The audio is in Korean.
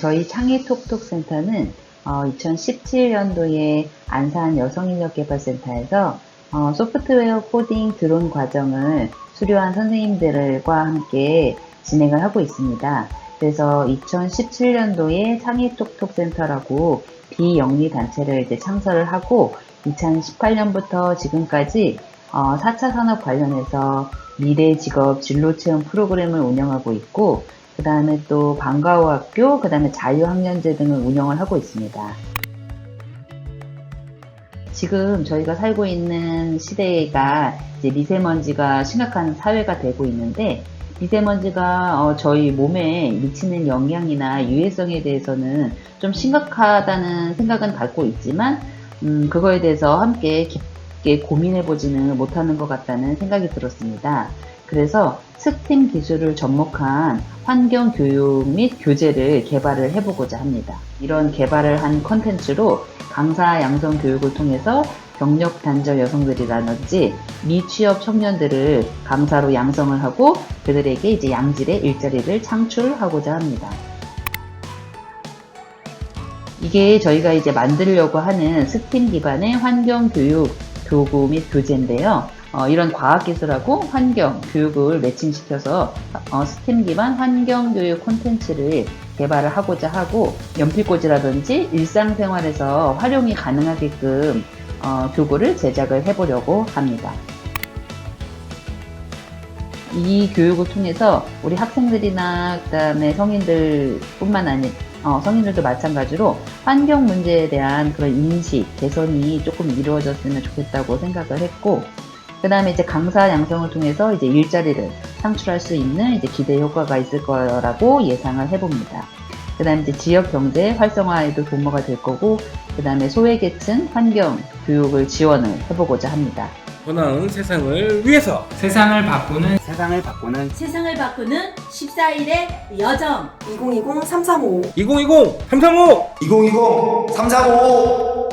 저희 창의톡톡센터는 어, 2017년도에 안산 여성인력개발센터에서 어, 소프트웨어 코딩 드론 과정을 수료한 선생님들과 함께 진행을 하고 있습니다. 그래서 2017년도에 창의톡톡센터라고 비영리 단체를 이제 창설을 하고 2018년부터 지금까지 어, 4차 산업 관련해서 미래 직업 진로 체험 프로그램을 운영하고 있고 그 다음에 또 방과후 학교, 그 다음에 자유학년제 등을 운영을 하고 있습니다. 지금 저희가 살고 있는 시대가 이제 미세먼지가 심각한 사회가 되고 있는데 미세먼지가 어, 저희 몸에 미치는 영향이나 유해성에 대해서는 좀 심각하다는 생각은 갖고 있지만 음, 그거에 대해서 함께 깊게 고민해 보지는 못하는 것 같다는 생각이 들었습니다. 그래서 스팀 기술을 접목한 환경 교육 및 교재를 개발을 해보고자 합니다. 이런 개발을 한 컨텐츠로 강사 양성 교육을 통해서 경력 단절 여성들이라든지 미취업 청년들을 강사로 양성을 하고 그들에게 이제 양질의 일자리를 창출하고자 합니다. 이게 저희가 이제 만들려고 하는 스팀 기반의 환경 교육 교구 및 교재인데요. 어, 이런 과학기술하고 환경, 교육을 매칭시켜서 어, 스팀 기반 환경 교육 콘텐츠를 개발을 하고자 하고 연필꽂이라든지 일상생활에서 활용이 가능하게끔 어, 교구를 제작을 해보려고 합니다. 이 교육을 통해서 우리 학생들이나 그다음에 성인들뿐만 아니 어, 성인들도 마찬가지로 환경 문제에 대한 그런 인식 개선이 조금 이루어졌으면 좋겠다고 생각을 했고 그 다음에 이제 강사 양성을 통해서 이제 일자리를 창출할 수 있는 이제 기대 효과가 있을 거라고 예상을 해봅니다. 그 다음에 이제 지역 경제 활성화에도 도모가 될 거고, 그 다음에 소외계층 환경 교육을 지원을 해보고자 합니다. 더 나은 세상을 위해서. 세상을 바꾸는 세상을 바꾸는 세상을 바꾸는 14일의 여정. 2020 335 2020 335 2020 335